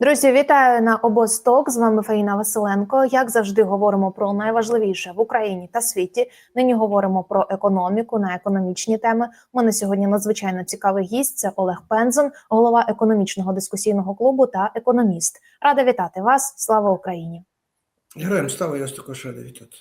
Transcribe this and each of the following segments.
Друзі, вітаю на обосток. З вами Фаїна Василенко. Як завжди, говоримо про найважливіше в Україні та світі. Нині говоримо про економіку на економічні теми. У мене сьогодні надзвичайно цікавий гість. Це Олег Пензон, голова економічного дискусійного клубу та економіст. Рада вітати вас. Слава Україні! Героям слава я також радий вітати.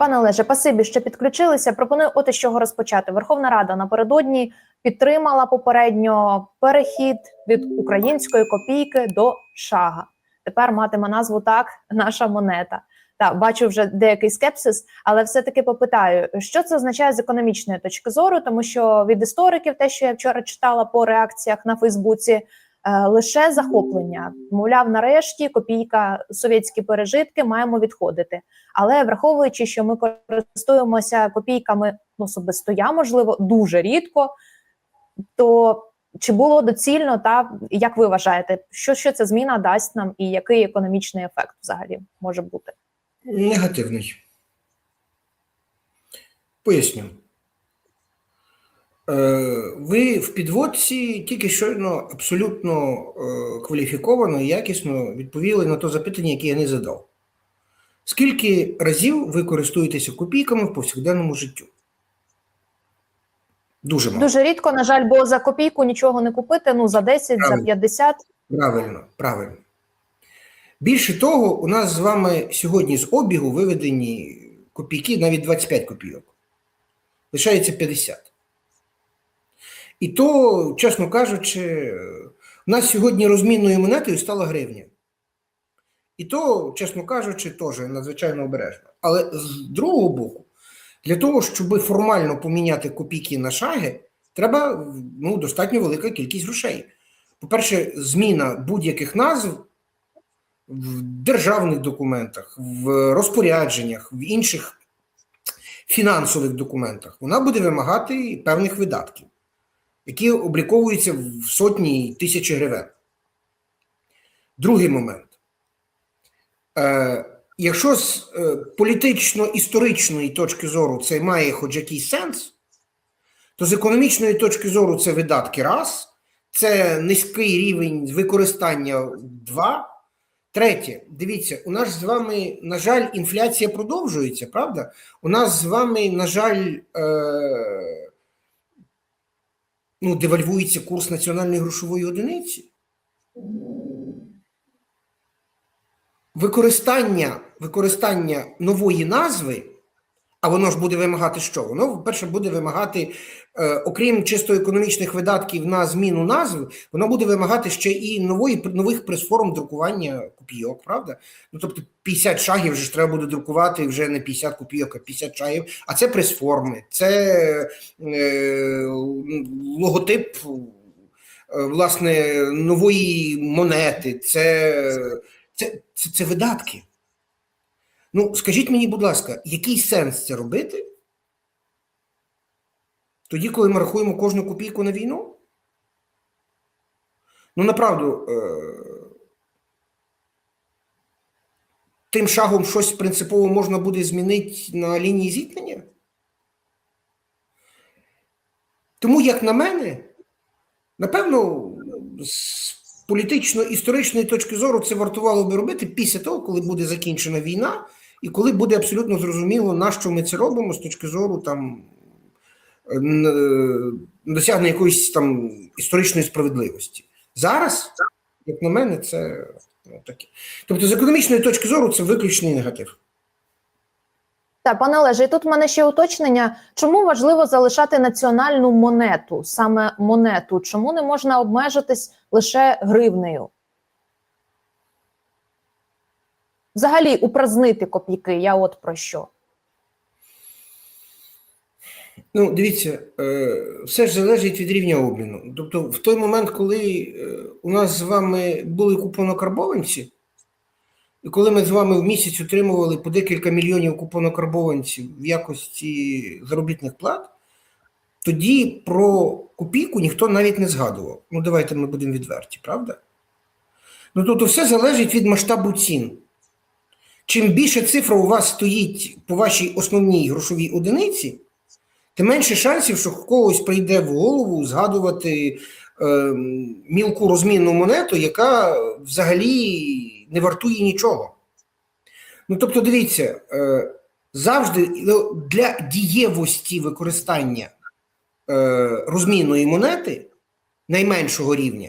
Пане Олеже, пасибі, що підключилися. Пропоную от із чого розпочати. Верховна Рада напередодні підтримала попередньо перехід від української копійки до шага. Тепер матиме назву так наша монета. Так, бачу вже деякий скепсис, але все-таки попитаю, що це означає з економічної точки зору, тому що від істориків, те, що я вчора читала по реакціях на Фейсбуці, лише захоплення. Мовляв, нарешті копійка совєтські пережитки маємо відходити. Але враховуючи, що ми користуємося копійками ну, особисто я, можливо, дуже рідко, то чи було доцільно та як ви вважаєте, що, що ця зміна дасть нам і який економічний ефект взагалі може бути? Негативний. Поясню. Е, Ви в підводці тільки щойно абсолютно е, кваліфіковано і якісно відповіли на те запитання, яке я не задав. Скільки разів ви користуєтеся копійками в повсякденному життю? Дуже мало. Дуже рідко, на жаль, бо за копійку нічого не купити. Ну за 10, за 50. Правильно, правильно. Більше того, у нас з вами сьогодні з обігу виведені копійки, навіть 25 копійок. Лишається 50. І то, чесно кажучи, у нас сьогодні розмінною монетою стала гривня. І то, чесно кажучи, теж надзвичайно обережно. Але з другого боку, для того, щоб формально поміняти копійки на шаги, треба ну, достатньо велика кількість грошей. По-перше, зміна будь-яких назв в державних документах, в розпорядженнях, в інших фінансових документах, вона буде вимагати певних видатків, які обліковуються в сотні і тисячі гривень. Другий момент. Е, якщо з е, політично-історичної точки зору це має хоч якийсь сенс, то з економічної точки зору це видатки раз, це низький рівень використання два. Третє, дивіться, у нас з вами, на жаль, інфляція продовжується, правда? У нас з вами, на жаль, е, ну, девальвується курс національної грошової одиниці. Використання, використання нової назви, а воно ж буде вимагати що? Воно, перше, буде вимагати, е, окрім чисто економічних видатків на зміну назви, воно буде вимагати ще і нової, нових прес-форм друкування копійок, правда? Ну, тобто 50 шагів вже ж треба буде друкувати вже не 50 копійок, а 50 шагів. А це прес-форми, це е, логотип е, власне нової монети, це, це, це, це видатки. Ну, скажіть мені, будь ласка, який сенс це робити? Тоді, коли ми рахуємо кожну копійку на війну? Ну, направду, е- тим шагом щось принципово можна буде змінити на лінії зіткнення? Тому, як на мене, напевно, з політично-історичної точки зору це вартувало би робити після того, коли буде закінчена війна, і коли буде абсолютно зрозуміло, на що ми це робимо з точки зору там н- досягнення якоїсь там історичної справедливості. Зараз, як на мене, це ну, таке. Тобто, з економічної точки зору, це виключний негатив. Так, пане Олеже, і тут в мене ще уточнення. Чому важливо залишати національну монету, саме монету? Чому не можна обмежитись лише гривнею? Взагалі упразнити копійки, я от про що. Ну, дивіться, е, все ж залежить від рівня обміну. Тобто, в той момент, коли е, у нас з вами були купонокарбованці, і коли ми з вами в місяць отримували по декілька мільйонів купонокарбованців в якості заробітних плат, тоді про копійку ніхто навіть не згадував. Ну, давайте ми будемо відверті, правда? Ну, тобто, все залежить від масштабу цін. Чим більше цифра у вас стоїть по вашій основній грошовій одиниці, тим менше шансів, що когось прийде в голову згадувати е, мілку розмінну монету, яка взагалі не вартує нічого. Ну, тобто, дивіться, е, завжди для дієвості використання е, розмінної монети найменшого рівня,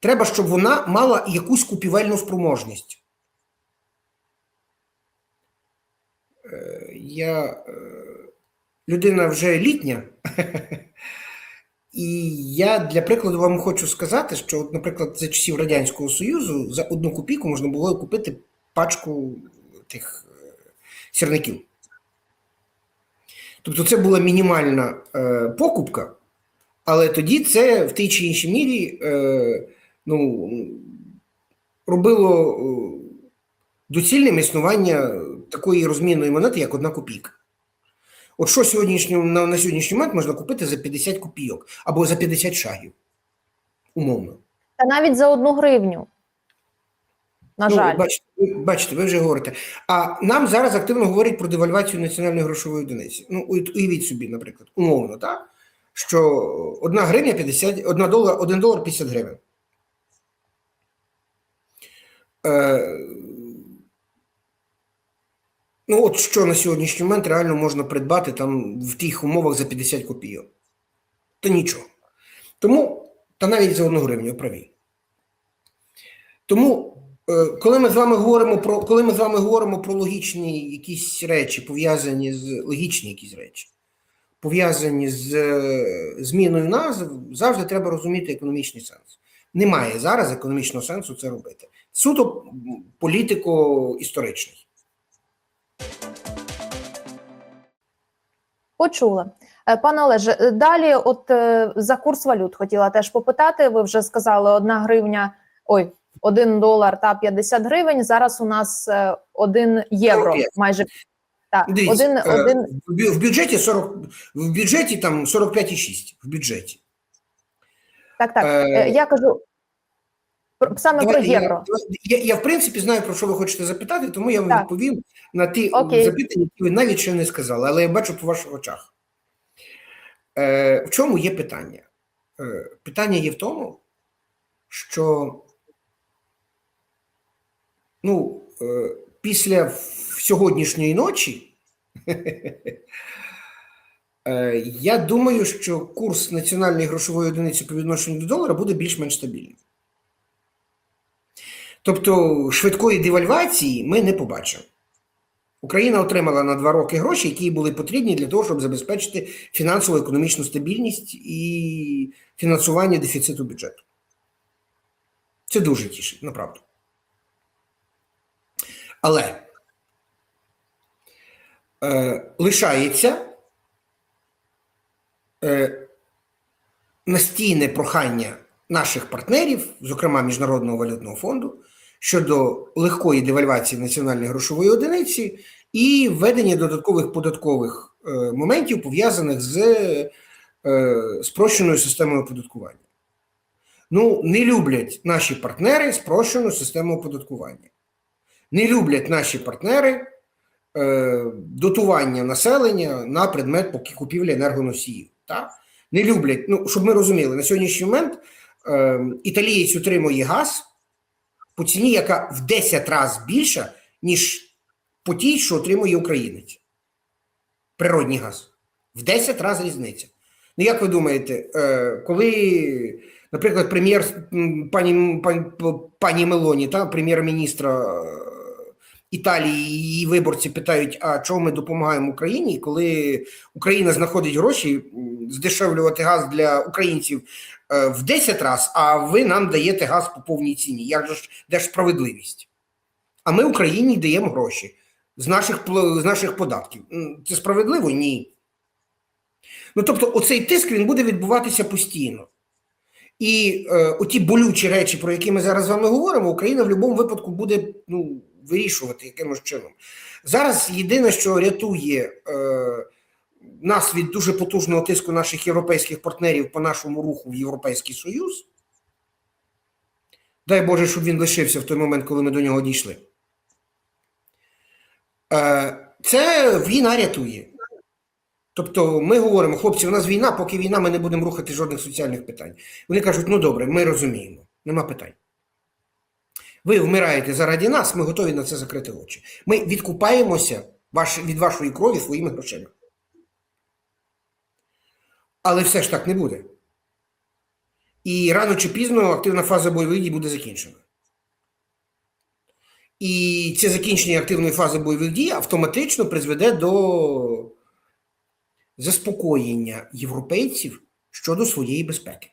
треба, щоб вона мала якусь купівельну спроможність. Я е, людина вже літня, і я для прикладу вам хочу сказати, що, наприклад, за часів Радянського Союзу за одну копійку можна було купити пачку тих е, сірників. Тобто це була мінімальна е, покупка, але тоді це в тій чи іншій мірі е, ну, робило е, доцільним існування такої розмінної монети, як одна копійка. От що сьогоднішньо, на, на сьогоднішній момент можна купити за 50 копійок або за 50 шагів. Умовно. Та навіть за одну гривню. На ну, жаль. Бачите, бачите, ви вже говорите. А нам зараз активно говорять про девальвацію національної грошової одиниці. Ну, уявіть собі, наприклад, умовно, так? що одна гривня 50, одна долар, 1 долар 50 гривень. Е, ну, от що на сьогоднішній момент реально можна придбати там в тих умовах за 50 копійок. То нічого. Тому, та навіть за одну гривню праві. Тому, е, коли ми з вами говоримо про коли ми з вами говоримо про логічні якісь речі, пов'язані з логічні якісь речі, пов'язані з е, зміною назв, завжди треба розуміти економічний сенс. Немає зараз економічного сенсу це робити. Суто політико-історичний. Почула. Е, Пане Олеже, е, далі, от е, за курс валют хотіла теж попитати. Ви вже сказали, одна гривня, ой, один долар та 50 гривень. Зараз у нас е, один євро, майже так, Дивіться, один, е, один в бюджеті 40, в бюджеті там 45,6 в бюджеті. так, так. Е, Я кажу саме про євро. Я, я, я, в принципі, знаю, про що ви хочете запитати, тому я вам Так. відповім на ті Окей. запитання, які ви навіть ще не сказали, але я бачу по ваших очах. Е, в чому є питання? Е, питання є в тому, що ну, е, після сьогоднішньої ночі е, я думаю, що курс національної грошової одиниці по відношенню до долара буде більш-менш стабільним. Тобто швидкої девальвації ми не побачимо. Україна отримала на два роки гроші, які були потрібні для того, щоб забезпечити фінансово-економічну стабільність і фінансування дефіциту бюджету. Це дуже тішить, направду. Але е, лишається е, настійне прохання наших партнерів, зокрема Міжнародного валютного фонду, щодо легкої девальвації національної грошової одиниці і введення додаткових податкових е, моментів, пов'язаних з е, спрощеною системою оподаткування. Ну, не люблять наші партнери спрощену систему оподаткування. Не люблять наші партнери е, дотування населення на предмет поки- купівлі енергоносіїв. Так? Не люблять, ну, щоб ми розуміли, на сьогоднішній момент е, італієць отримує газ по ціні, яка в 10 разів більша, ніж по тій, що отримує українець. Природній газ. В 10 разів різниця. Ну, як ви думаєте, е, коли, наприклад, прем'єр пані, пані, пані Мелоні, та, прем'єр-міністра е, Італії її виборці питають, а чого ми допомагаємо Україні, коли Україна знаходить гроші здешевлювати газ для українців в 10 разів, а ви нам даєте газ по повній ціні. Як же ж де ж справедливість? А ми Україні даємо гроші з наших, з наших податків. Це справедливо? Ні. Ну тобто, оцей тиск він буде відбуватися постійно. І е, оті болючі речі, про які ми зараз з вами говоримо, Україна в будь-якому випадку буде ну, вирішувати якимось чином. Зараз єдине, що рятує е, нас від дуже потужного тиску наших європейських партнерів по нашому руху в Європейський Союз. Дай Боже, щоб він лишився в той момент, коли ми до нього дійшли. Е, Це війна рятує. Тобто ми говоримо, хлопці, у нас війна, поки війна, ми не будемо рухати жодних соціальних питань. Вони кажуть, ну добре, ми розуміємо, нема питань. Ви вмираєте заради нас, ми готові на це закрити очі. Ми відкупаємося від вашої крові своїми грошима. Але все ж так не буде. І рано чи пізно активна фаза бойових дій буде закінчена. І це закінчення активної фази бойових дій автоматично призведе до заспокоєння європейців щодо своєї безпеки.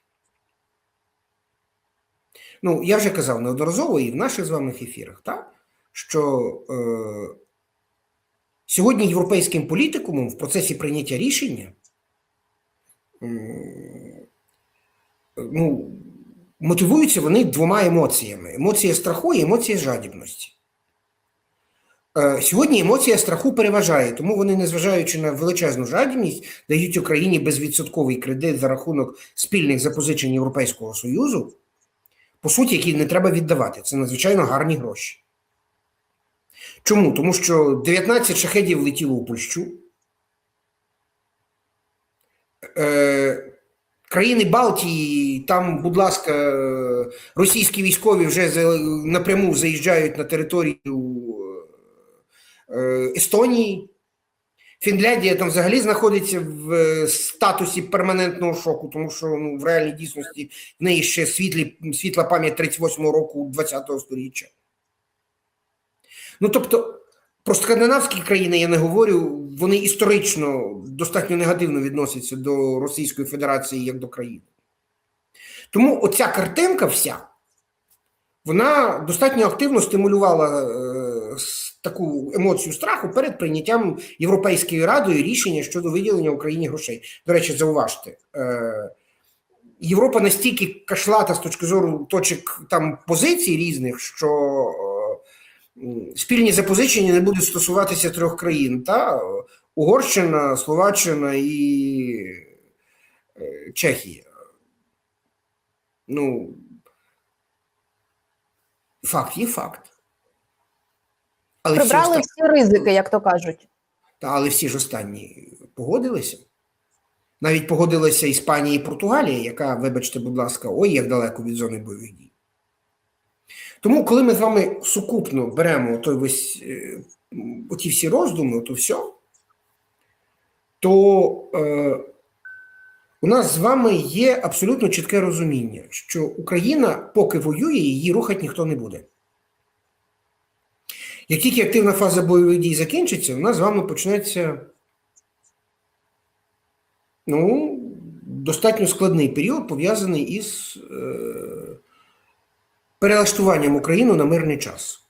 Ну, я вже казав неодноразово і в наших з вами ефірах, так, що е, сьогодні європейським політикумом в процесі прийняття рішення ну, мотивуються вони двома емоціями: емоція страху і емоція жадібності. Е, Сьогодні емоція страху переважає, тому вони, незважаючи на величезну жадібність, дають Україні безвідсотковий кредит за рахунок спільних запозичень Європейського Союзу, по суті, які не треба віддавати. Це надзвичайно гарні гроші. Чому? Тому що 19 шахедів летіло у Польщу. Е, Країни Балтії, там, будь ласка, е, російські військові вже напряму заїжджають на територію е, Естонії. Фінляндія там взагалі знаходиться в е, статусі перманентного шоку, тому що ну, в реальній дійсності в неї ще світлі, світла пам'ять 38-го року 20-го сторіччя. Ну тобто, про скандинавські країни я не говорю, вони історично достатньо негативно відносяться до Російської Федерації як до країни. Тому оця картинка вся, вона достатньо активно стимулювала е, таку емоцію страху перед прийняттям Європейською радою рішення щодо виділення Україні грошей. До речі, зауважте, е, Європа настільки кашлата з точки зору точок там позицій різних, що спільні запозичення не будуть стосуватися трьох країн: та? Угорщина, Словаччина і е, Чехія. Ну, факт є факт. Але всі, Прибрали останні, всі ризики, як то кажуть. та, але всі ж останні погодилися. Навіть погодилися Іспанія і Португалія, яка, вибачте, будь ласка, ой, як далеко від зони бойових дій. Тому, коли ми з вами сукупно беремо той весь, е, оті всі роздуми, то все, то е, у нас з вами є абсолютно чітке розуміння, що Україна, поки воює, її рухати ніхто не буде. Як тільки активна фаза бойових дій закінчиться, у нас з вами почнеться ну, достатньо складний період, пов'язаний із е, перелаштуванням України на мирний час.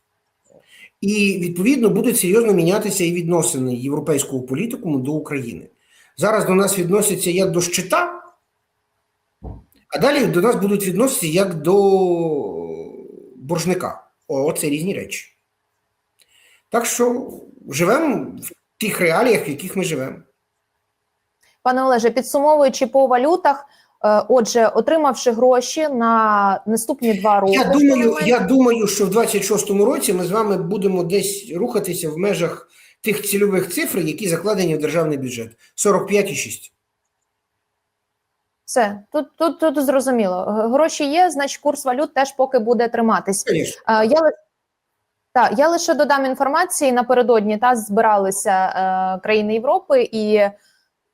І, відповідно, будуть серйозно мінятися і відносини європейського політикуму до України. Зараз до нас відносяться як до щита, а далі до нас будуть відноситися як до боржника. О, це різні речі. Так що живемо в тих реаліях, в яких ми живемо. Пане Олеже, підсумовуючи по валютах, отже, отримавши гроші на наступні два роки. Я думаю, я думаю, що в 26-му році ми з вами будемо десь рухатися в межах тих цільових цифр, які закладені в державний бюджет 45,6. Все, тут, тут, тут зрозуміло. Гроші є, значить курс валют теж поки буде триматись. Звісно. Е, Я, та, я лише додам інформації. Напередодні та збиралися е, країни Європи і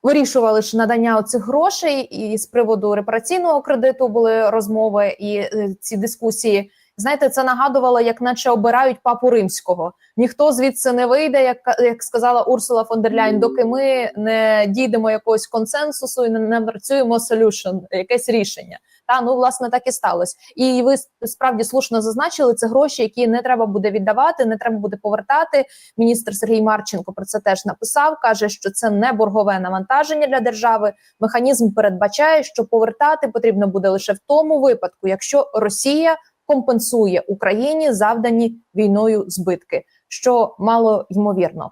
вирішували ж надання оцих грошей. І з приводу репараційного кредиту були розмови і е, ці дискусії. Знаєте, це нагадувало, як наче обирають папу римського. Ніхто звідси не вийде, як, як сказала Урсула фон дер Ляйн, доки ми не дійдемо якогось консенсусу і не, не солюшн, якесь рішення. Та ну власне так і сталося. І ви справді слушно зазначили це гроші, які не треба буде віддавати, не треба буде повертати. Міністр Сергій Марченко про це теж написав. каже, що це не боргове навантаження для держави. Механізм передбачає, що повертати потрібно буде лише в тому випадку, якщо Росія компенсує Україні завдані війною збитки, що мало ймовірно.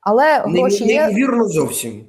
Але Не- гроші є Неймовірно зовсім.